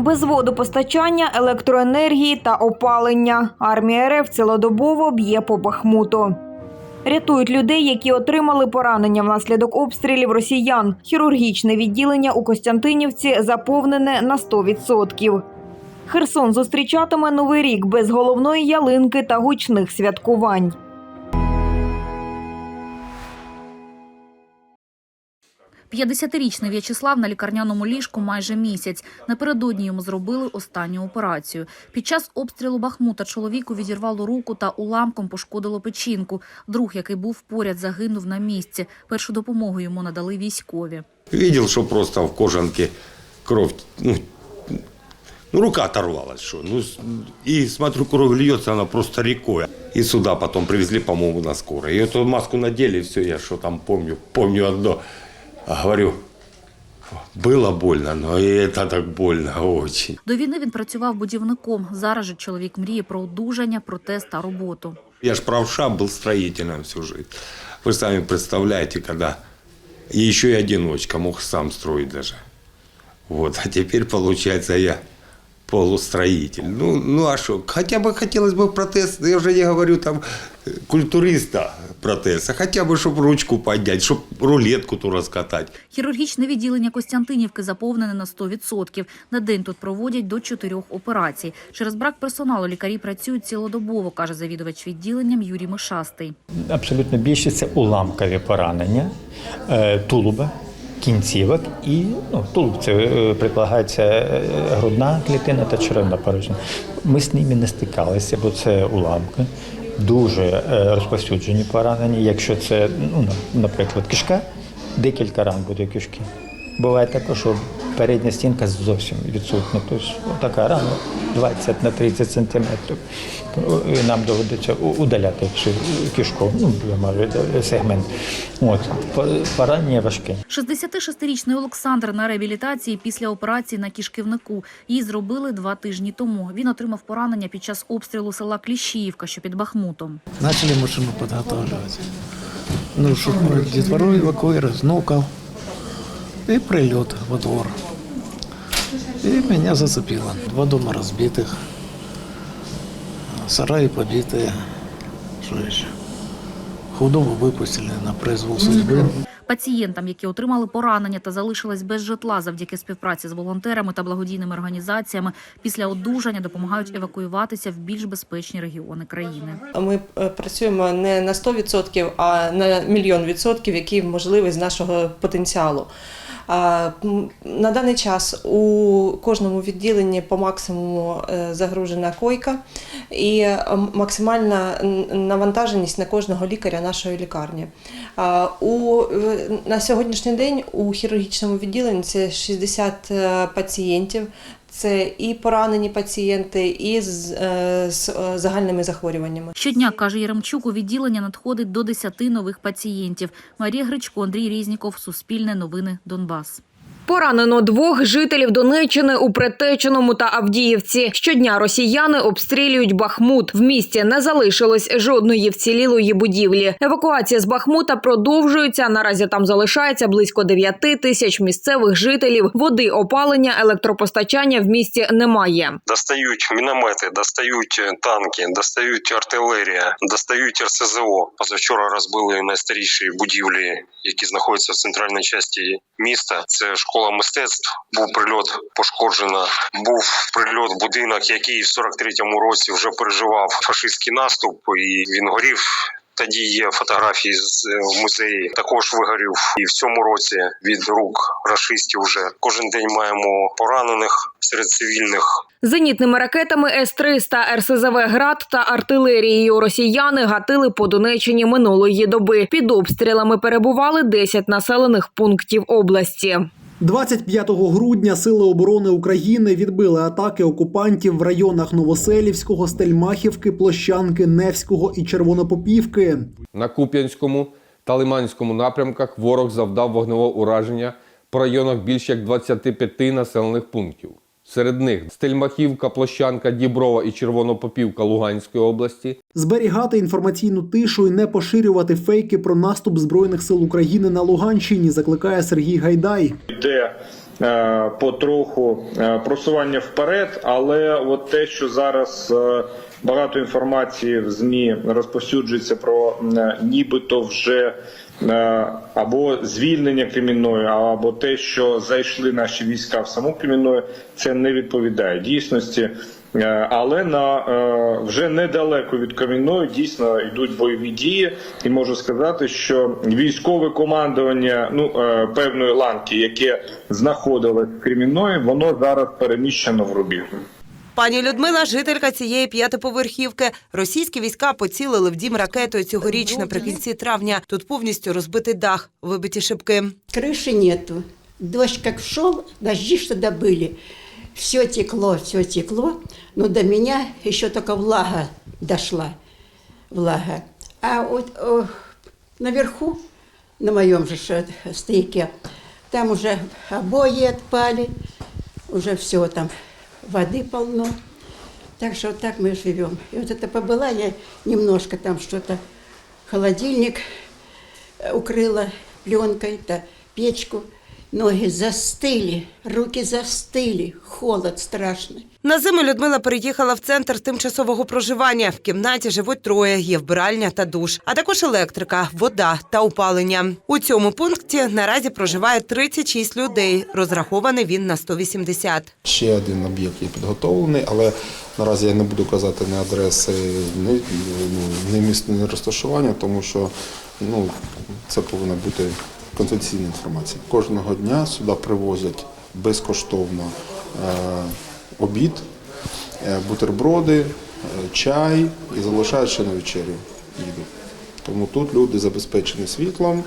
Без водопостачання, електроенергії та опалення. Армія РФ цілодобово б'є по Бахмуту. Рятують людей, які отримали поранення внаслідок обстрілів росіян. Хірургічне відділення у Костянтинівці заповнене на 100%. Херсон зустрічатиме новий рік без головної ялинки та гучних святкувань. П'ятдесятирічний В'ячеслав на лікарняному ліжку майже місяць. Напередодні йому зробили останню операцію. Під час обстрілу Бахмута чоловіку відірвало руку та уламком пошкодило печінку. Друг, який був поряд, загинув на місці. Першу допомогу йому надали військові. Видел, что просто в кожанке кровь, ну, ну рука оторвалась, что. Ну, и смотрю, кровь льется, она просто рекой. И сюда потом привезли, по-моему, на скорой. И эту маску надели, и все, я что там помню. Помню одно. А говорю, было больно, но и это так больно очень. До війни він працював будівником. Зараз же чоловік мріє про одужання, протез та роботу. Я ж правша был строителем всю жизнь. Вы сами представляете, когда и еще и одиночка, мог сам строить даже. Вот, а теперь, получается, я полустроитель. Ну, ну а что, хотя бы хотелось бы протез, я уже не говорю там э, культуриста протез, а хотя бы, чтобы ручку поднять, чтобы рулетку ту раскатать. Хірургічне відділення Костянтинівки заповнене на 100%. На день тут проводять до чотирьох операцій. Через брак персоналу лікарі працюють цілодобово, каже завідувач відділенням Юрій Мишастий. Абсолютно більшість це уламкові поранення е, тулуба, кінцівок і ну, тулуб це е, е, грудна клітина та черевна порожня. Ми з ними не стикалися, бо це уламки. Дуже розпосюджені розповсюджені поранення. Якщо це, ну, наприклад, кишка, декілька ран буде кишки. Буває також, що передня стінка зовсім відсутня. Тобто така рана 20 на 30 сантиметрів. І Нам доведеться удаляти всю кишку, ну, я маю сегмент. От. Поранення важке. 66-річний Олександр на реабілітації після операції на кишківнику. Її зробили два тижні тому. Він отримав поранення під час обстрілу села Кліщіївка, що під Бахмутом. Начали машину подготавливать. Ну, чтобы детвору эвакуировать, внуков. И прилет во двор. И меня зацепило. Два дома разбитых. Сараи побитые. Что еще? Худобу выпустили на произвол судьбы. Пацієнтам, які отримали поранення та залишились без житла завдяки співпраці з волонтерами та благодійними організаціями, після одужання допомагають евакуюватися в більш безпечні регіони країни. Ми е, працюємо не на 100%, а на мільйон відсотків, які можливі з нашого потенціалу. На даний час у кожному відділенні по максимуму е, загружена койка і е, максимальна навантаженість на кожного лікаря нашої лікарні. У, на сьогоднішній день у хірургічному відділенні це 60 е, пацієнтів. Це і поранені пацієнти, і з, е, з е, загальними захворюваннями. Щодня, каже Яремчук, у відділення надходить до 10 нових пацієнтів. Марія Гречко, Андрій Різніков, Суспільне новини, Донбас. Поранено двох жителів Донеччини у Притеченому та Авдіївці. Щодня росіяни обстрілюють Бахмут. В місті не залишилось жодної вцілілої будівлі. Евакуація з Бахмута продовжується. Наразі там залишається близько 9 тисяч місцевих жителів. Води, опалення, електропостачання в місті немає. Достають міномети, достають е, танки, достають артилерія, достають РСЗО. Позавчора розбили найстаріші будівлі, які знаходяться в центральній частині міста. Це школа мистецтв. Був прильот пошкоджено. Був прильот будинок, який в 43-му році вже переживав фашистський наступ, і він горів. Тоді є фотографії з е, музеї. Також вигорів і в цьому році від рук рашистів. Вже кожен день маємо поранених серед цивільних. Зенітними ракетами С-300, РСЗВ «Град» та артилерією росіяни гатили по Донеччині минулої доби. Під обстрілами перебували 10 населених пунктів області. 25 грудня Сили оборони України відбили атаки окупантів в районах Новоселівського, Стельмахівки, Площанки, Невського і Червонопопівки. На Куп'янському та Лиманському напрямках ворог завдав вогневого ураження по районах більш як 25 населених пунктів. Серед них Стельмахівка, Площанка, Діброва і Червонопопівка Луганської області, Зберігати інформаційну тишу і не поширювати фейки про наступ збройних сил України на Луганщині, закликає Сергій Гайдай. йде е, потроху е, просування вперед, але от те, що зараз е, багато інформації в ЗМІ розповсюджується про е, нібито вже або звільнення Кремінної, або те, що зайшли наші війська в саму Кремінную, це не відповідає дійсності. Е, Але на е, вже недалеко від Кам'яної дійсно йдуть бойові дії, і можу сказати, що військове командування ну е, певної ланки, яке знаходилось в Кремінної, воно зараз переміщено в Рубіжну. Пані Людмила, жителька цієї п'ятиповерхівки. Російські війська поцілили в дім ракетою цьогоріч наприкінці травня. Тут повністю розбитий дах, вибиті шибки. Крыши нету. Дождь как шел, дожди что-то были. Все текло, все текло. Но до меня еще только влага дошла. Влага. А вот о, наверху, на моем же ш- стояке, там уже обои отпали, уже все там воды полно. Так что вот так мы живем. И вот это побыла я немножко там что-то, холодильник э, укрыла пленкой-то, печку. Ноги застыли, руки застыли, холод страшный. На зиму Людмила переїхала в центр тимчасового проживання. В кімнаті живуть троє. Є вбиральня та душ, а також електрика, вода та опалення. У цьому пункті наразі проживає 36 людей. Розрахований він на 180. Ще один об'єкт є підготовлений, але наразі я не буду казати ні адреси, ні, ну, ні місце, ні розташування, тому що ну, це повинна бути конфіденційна інформація. Кожного дня сюди привозять безкоштовно е, обід, е, бутерброди, е, чай і залишають ще на вечерю їду. Тому тут люди забезпечені світлом,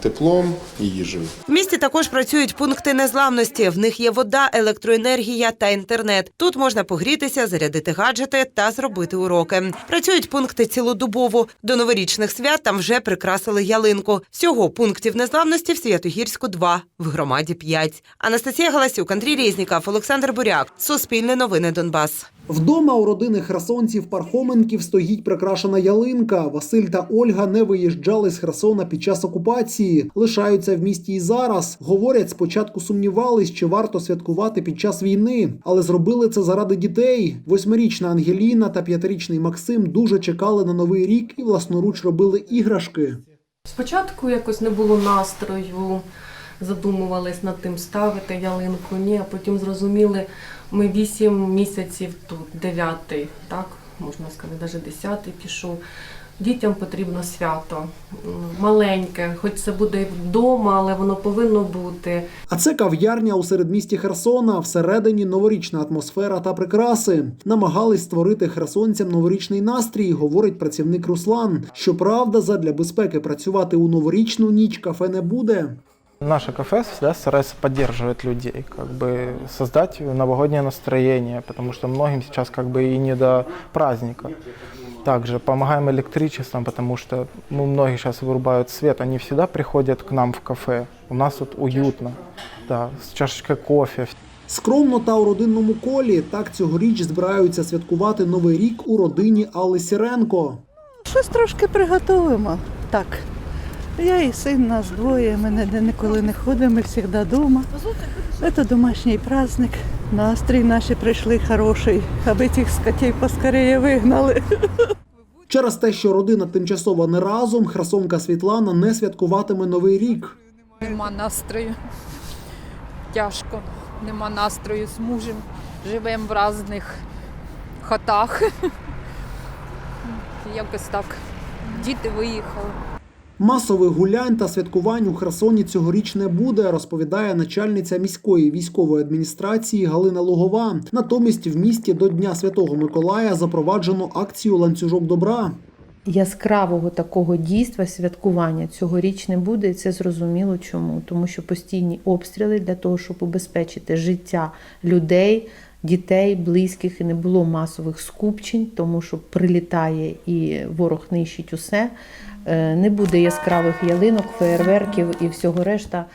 теплом і їжею. В місті також працюють пункти незламності. В них є вода, електроенергія та інтернет. Тут можна погрітися, зарядити гаджети та зробити уроки. Працюють пункти цілодобово. До новорічних свят там вже прикрасили ялинку. Всього пунктів незламності в Святогірську два, в громаді п'ять. Анастасія Галасюк, Андрій Різніков, Олександр Буряк. Суспільне новини Донбас. Вдома у родини херсонців Пархоменків стоїть прикрашена ялинка. Василь та Ольга не виїжджали з Херсона під час окупації, лишаються в місті і зараз. Говорять, спочатку сумнівались, чи варто святкувати під час війни, але зробили це заради дітей. Восьмирічна Ангеліна та п'ятирічний Максим дуже чекали на новий рік і власноруч робили іграшки. Спочатку якось не було настрою, задумувались над тим, ставити ялинку, ні, а потім зрозуміли, ми вісім місяців тут, дев'ятий, так, можна сказати, навіть десятий пішов. Дітям потрібно свято маленьке, хоч це буде вдома, але воно повинно бути. А це кав'ярня у середмісті Херсона. Всередині новорічна атмосфера та прикраси. Намагались створити херсонцям новорічний настрій, говорить працівник Руслан. Щоправда, задля безпеки працювати у новорічну ніч кафе не буде. Наше кафе всегда старается поддерживать людей, как бы создать новогоднее настроение, потому что многим сейчас как бы и не до праздника. Также помогаем электричеством, потому что ну, многие сейчас вырубают свет, они всегда приходят к нам в кафе. У нас тут уютно, да, с чашечкой кофе. Скромно та у родинному колі так цьогоріч збираються святкувати новий рік у родині Алли Сіренко. Щось трошки приготуємо. Так. Я і син, нас двоє, ми ніде ніколи не ходимо, ми завжди вдома. Це домашній праздник. Настрій наші прийшли хороший, аби цих скотей поскоріше вигнали. Через те, що родина тимчасово не разом, херсонка Світлана не святкуватиме новий рік. Нема настрою. Тяжко. Нема настрою з мужем. Живемо в різних хатах. Якось так. Діти виїхали. Масових гулянь та святкувань у Херсоні цьогоріч не буде, розповідає начальниця міської військової адміністрації Галина Лугова. Натомість в місті до Дня Святого Миколая запроваджено акцію ланцюжок добра. Яскравого такого дійства святкування цьогоріч не буде, і це зрозуміло чому. Тому що постійні обстріли для того, щоб убезпечити життя людей, дітей, близьких і не було масових скупчень, тому що прилітає і ворог нищить усе. Е, Не буде яскравих ялинок, феєрверків і всього решта.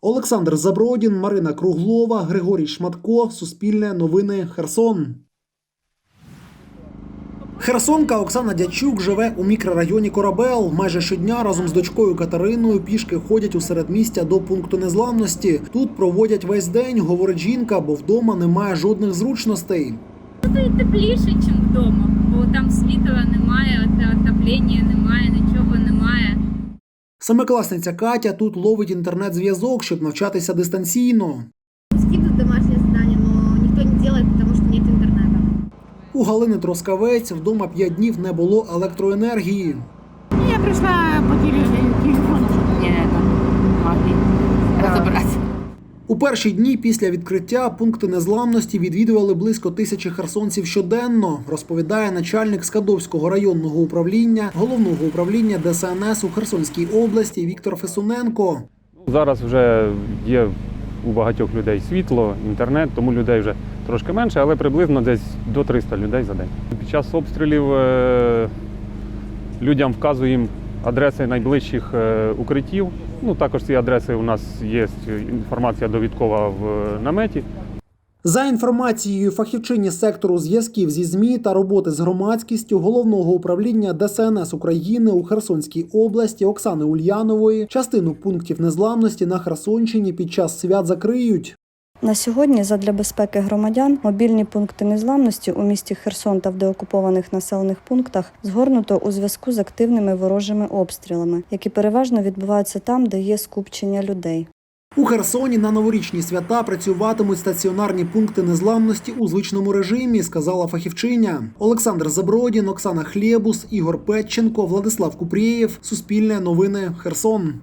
Олександр Забродін, Марина Круглова, Григорій Шматко. Суспільне новини Херсон. Херсонка Оксана Дячук живе у мікрорайоні Корабел. Майже щодня разом з дочкою Катериною пішки ходять у середмістя до пункту незламності. Тут проводять весь день, говорить жінка, бо вдома немає жодних зручностей. Тут і тепліше, ніж вдома, бо там світла немає, от- отоплення немає, нічого немає. Семикласниця Катя тут ловить інтернет-зв'язок, щоб навчатися дистанційно. У Галини Троскавець вдома п'ять днів не було електроенергії. Я пришла по телефону, чтобы мне могли разобраться. У перші дні після відкриття пункти незламності відвідували близько тисячі херсонців щоденно, розповідає начальник Скадовського районного управління, головного управління ДСНС у Херсонській області Віктор Фесуненко. Зараз вже є у багатьох людей світло, інтернет, тому людей вже трошки менше, але приблизно десь до 300 людей за день. Під час обстрілів е, людям вказуємо адреси найближчих е, укриттів. Ну, також ці адреси у нас є інформація довідкова в е, наметі. За інформацією фахівчині сектору зв'язків зі ЗМІ та роботи з громадськістю головного управління ДСНС України у Херсонській області Оксани Ульянової, частину пунктів незламності на Херсонщині під час свят закриють. На сьогодні, задля безпеки громадян, мобільні пункти незламності у місті Херсон та в деокупованих населених пунктах згорнуто у зв'язку з активними ворожими обстрілами, які переважно відбуваються там, де є скупчення людей. У Херсоні на новорічні свята працюватимуть стаціонарні пункти незламності у звичному режимі, сказала фахівчиня. Олександр Забродін, Оксана Хлєбус, Ігор Петченко, Владислав Купрієв. Суспільне новини Херсон.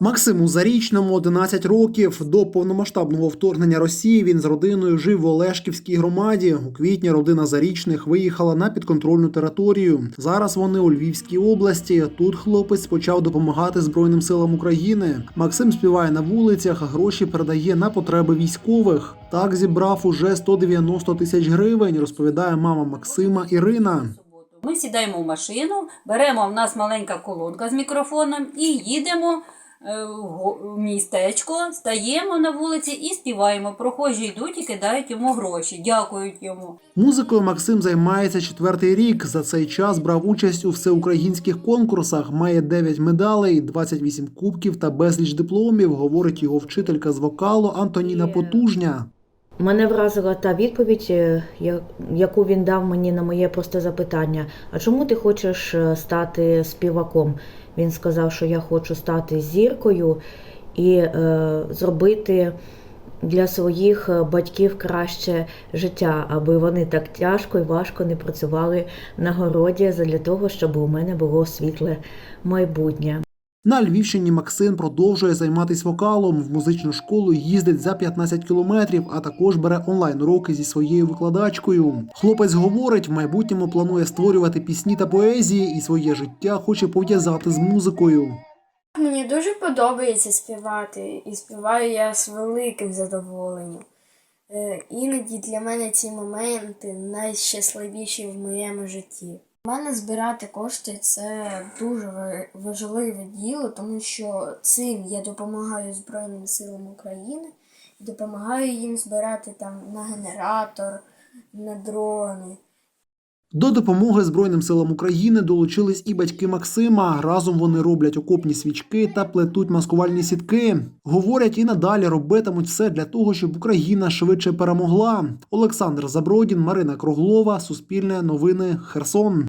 Максиму Зарічному 11 років. До повномасштабного вторгнення Росії він з родиною жив в Олешківській громаді. У квітні родина Зарічних виїхала на підконтрольну територію. Зараз вони у Львівській області. Тут хлопець почав допомагати Збройним силам України. Максим співає на вулицях, гроші передає на потреби військових. Так зібрав уже 190 тисяч гривень, розповідає мама Максима Ірина. Ми сідаємо в машину, беремо в нас маленька колонка з мікрофоном і їдемо в го- містечко, стаємо на вулиці і співаємо. Прохожі йдуть і кидають йому гроші, дякують йому. Музикою Максим займається четвертий рік. За цей час брав участь у всеукраїнських конкурсах. Має 9 медалей, 28 кубків та безліч дипломів. Говорить його вчителька з вокалу Антоніна Потужня. Мене вразила та відповідь, е, яку він дав мені на моє просте запитання: а чому ти хочеш е, стати співаком? Він сказав, що я хочу стати зіркою і е, зробити для своїх е, батьків краще життя, аби вони так тяжко і важко не працювали на городі для того, щоб у мене було світле майбутнє. На Львівщині Максим продовжує займатися вокалом. В музичну школу їздить за 15 кілометрів, а також бере онлайн уроки зі своєю викладачкою. Хлопець говорить, в майбутньому планує створювати пісні та поезії і своє життя хоче пов'язати з музикою. Мені дуже подобається співати, і співаю я з великим задоволенням. Е, Іноді для мене ці моменти найщасливіші в моєму житті. У мене збирати кошти це дуже важливе діло, тому що цим я допомагаю Збройним силам України і допомагаю їм збирати там на генератор, на дрони. До допомоги Збройним силам України долучились і батьки Максима. Разом вони роблять окопні свічки та плетуть маскувальні сітки. Говорять, і надалі робитимуть все для того, щоб Україна швидше перемогла. Олександр Забродін, Марина Круглова, Суспільне новини, Херсон.